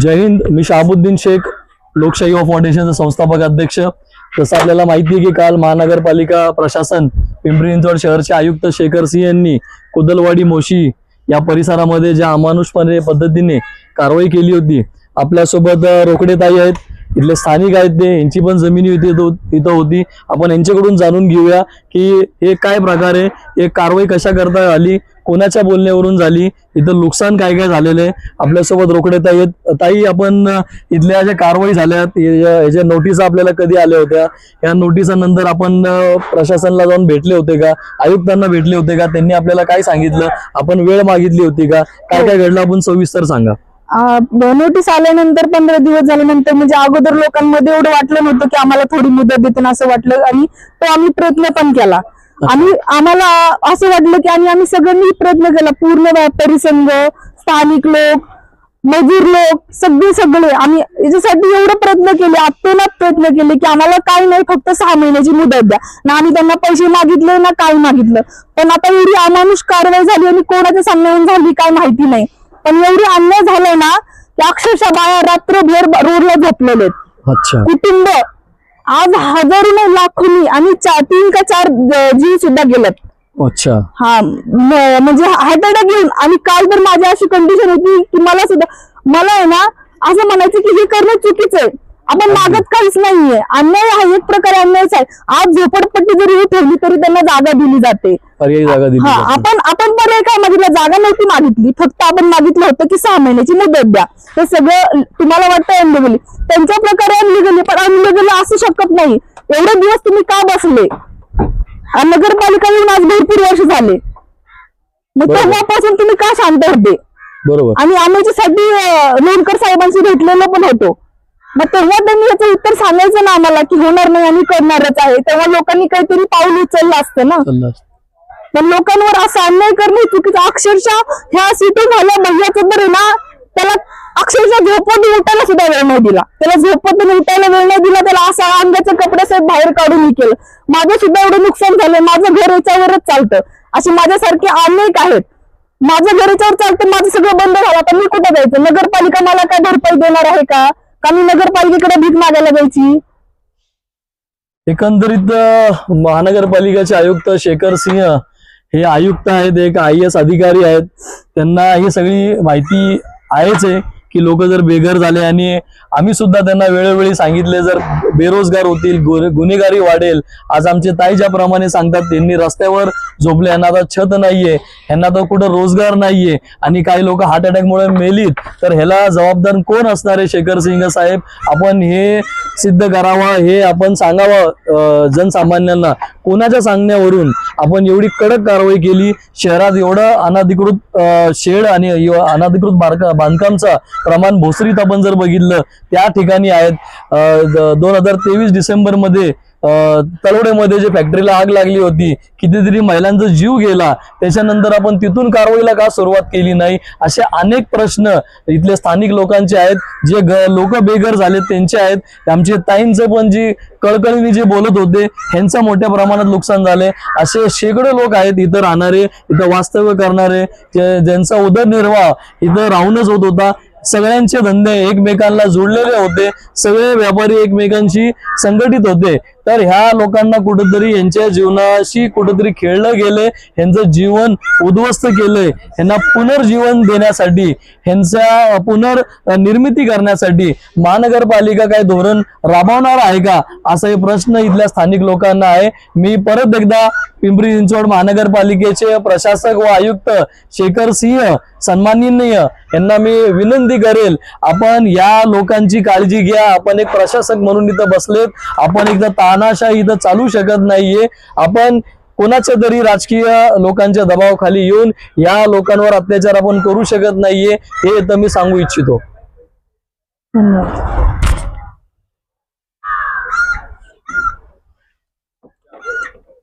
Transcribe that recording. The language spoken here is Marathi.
जय हिंद मी शहाबुद्दीन शेख लोकशाही युवा फाउंडेशनचा संस्थापक अध्यक्ष. जसं आपल्याला माहिती आहे की काल महानगरपालिका प्रशासन पिंपरी चिंचवड शहरचे आयुक्त शेखर सिंह यांनी कुदलवाडी मोशी या परिसरामध्ये ज्या अमानुषपणे पद्धतीने कारवाई केली होती आपल्यासोबत रोकडे रोकडेताई आहेत. इथले स्थानिक आहेत ते यांची पण जमिनी इथे इथं होती. आपण यांच्याकडून जाणून घेऊया की हे काय प्रकार आहे हे कारवाई कशा करता आली कोणाच्या बोलण्यावरून झाली इथं नुकसान काय काय झालेलं आहे आपल्यासोबत रोकडे ताई ताई आपण इथल्या ज्या कारवाई झाल्यात याच्या नोटीस आपल्याला कधी आल्या होत्या या नोटिसानंतर आपण प्रशासनाला जाऊन भेटले होते का? आयुक्तांना भेटले होते का? त्यांनी आपल्याला काय सांगितलं? आपण वेळ मागितली होती का? काय काय घडलं? आपण सविस्तर सांगा. नोटीस आल्यानंतर पंधरा दिवस झाल्यानंतर म्हणजे अगोदर लोकांमध्ये एवढं वाटलं नव्हतं की आम्हाला थोडी मुदत देते ना असं वाटलं आणि तो आम्ही प्रयत्न पण केला. आणि आम्हाला असं वाटलं की आणि आम्ही सगळ्यांनी प्रयत्न केला. पूर्ण व्यापारी संघ स्थानिक लोक मजूर लोक सगळे सगळे. आम्ही याच्यासाठी एवढं प्रयत्न केले अतोनात प्रयत्न केले की आम्हाला काही नाही फक्त सहा महिन्याची मुदत द्या. ना आम्ही त्यांना पैसे मागितले ना काही मागितलं. पण आता एवढी अमानुष कारवाई झाली आणि कोणाच्या सांगण्यावरून झाली काय माहिती नाही. पण एवढी अन्याय झालाय ना अक्षरशः बाया रात्रभर रोडला झोपलेले. अच्छा. कुटुंब. आज हजारो नाही लाखोनी आणि तीन का चार ज- जीव सुद्धा गेलेत. अच्छा. हा म्हणजे हार्ट अटॅक येऊन आणि काल तर माझी अशी कंडिशन होती की मला सुद्धा मला आहे ना असं म्हणायचं की हे करणं चुकीचं आहे. आपण मागत काहीच नाहीये. अन्याय हा एक प्रकारे अन्यायच आहे. आज झोपडपट्टी जरी ठेवली तरी त्यांना जागा दिली जाते. पर्यायी जागा दिली हा जाते. आपण आपण पर्याय काय मागितलं? जागा नव्हती मागितली. फक्त आपण मागितलं होतं की सहा महिन्याची मुदत द्या. हे सगळं तुम्हाला वाटतं अनलिगली त्यांच्या प्रकारे अनलिगली पण अनलिगली असू शकत नाही. एवढे दिवस तुम्ही का बसले? आणि नगरपालिका येऊन आज भरपूर वर्ष झाले. मग बरोबर. तेव्हापासून तुम्ही का शांत होते? बरोबर. आणि आम्ही अं, लोणकर साहेबांशी भेटलेलो पण होतो. मग तेव्हा त्यांनी याचं उत्तर सांगायचं ना आम्हाला की होणार नाही आणि करणारच आहे. तेव्हा लोकांनी काहीतरी पाऊल उचललं असतं ना. चाललं असतं. पण लोकांवर असं अन्याय करणे चुकीचं. अक्षरशः ह्या सिटी झाल्या भैयाचं तर आहे ना त्याला अक्षरशः झोपत उठायला सुद्धा वेळ नाही दिला. त्याला झोपत उठायला वेळ नाही दिला त्याला असं अंगाचे कपडे सहित बाहेर काढून हे केलं. माझं सुद्धा एवढं नुकसान झालं माझं घर याच्यावरच चालतं. असे माझ्यासारखे अनेक आहेत. माझं घर याच्यावर चालतं माझं सगळं बंद झालं आता मी कुठे जायचं? नगरपालिका मला काय भरपाई देणार आहे का? आम्ही नगरपालिकेकडे भीक मागायला जायची. एकंदरीत अ, महानगरपालिकेचे आयुक्त शेखर सिंह हे आयुक्त आहेत एक आय एस अधिकारी आहेत. त्यांना ही सगळी माहिती आहेच आहे. की लोक जर बेघर झाले आणि आम्ही सुद्धा त्यांना वेळोवेळी सांगितले जर बेरोजगार होतील गु- गुन्हेगारी वाढेल आज आमचे ताई ज्याप्रमाणे सांगतात त्यांनी रस्त्यावर झोपले यांना आता छत नाहीये यांना तर कुठं रोजगार नाहीये आणि काही लोक हार्ट अटॅकमुळे मेलीत तर ह्याला जबाबदार कोण असणार आहे शेखर सिंग साहेब? आपण हे सिद्ध करावा हे आपण सांगावं जनसामान्यांना. कोणाच्या सांगण्यावरून आपण एवढी कडक कारवाई केली? शहरात एवढं अनाधिकृत शेड आणि अनाधिकृत बांधकामचा प्रमाण भोसरीत आपण जर बघितलं त्या ठिकाणी आहेत. दोन हजार तेवीस डिसेंबरमध्ये मध्ये जे फॅक्टरीला आग लागली होती कितीतरी महिलांचा जीव गेला. त्याच्यानंतर आपण तिथून कारवाईला का सुरुवात केली नाही? असे अनेक प्रश्न इथले स्थानिक लोकांचे आहेत. जे ग लोक बेघर झाले त्यांचे आहेत. आमचे ताईंचं पण जी कळकळीने जे बोलत होते ह्यांचं मोठ्या प्रमाणात नुकसान झाले असे शेकडो लोक आहेत इथं राहणारे इथं वास्तव्य करणारे ज्यांचा उदरनिर्वाह इथं राहूनच होत होता. सगळ्यांचे धंदे एकमेकांना जोडलेले होते. सगळे व्यापारी एकमेकांशी संघटित होते. तर ह्या लोकांना कुठेतरी यांच्या जीवनाशी कुठेतरी खेळलं गेले यांचं जीवन उद्ध्वस्त केलंय यांना पुनर्जीवन देण्यासाठी ह्यांचा पुनर्निर्मिती करण्यासाठी महानगरपालिका काय धोरण राबवणार आहे का? असा हे प्रश्न इथल्या स्थानिक लोकांना आहे. मी परत एकदा पिंपरी चिंचवड महानगरपालिकेचे प्रशासक व आयुक्त शेखर सिंह सन्माननीय. यांना मी विनंती करेल आपण या लोकांची काळजी घ्या. आपण एक प्रशासक म्हणून इथं बसलेत. आपण एकदा तानाशाही इथं चालू शकत नाहीये. आपण कोणाच्या तरी राजकीय लोकांच्या दबावाखाली येऊन या लोकांवर अत्याचार आपण करू शकत नाहीये हे इथं मी सांगू इच्छितो. धन्यवाद.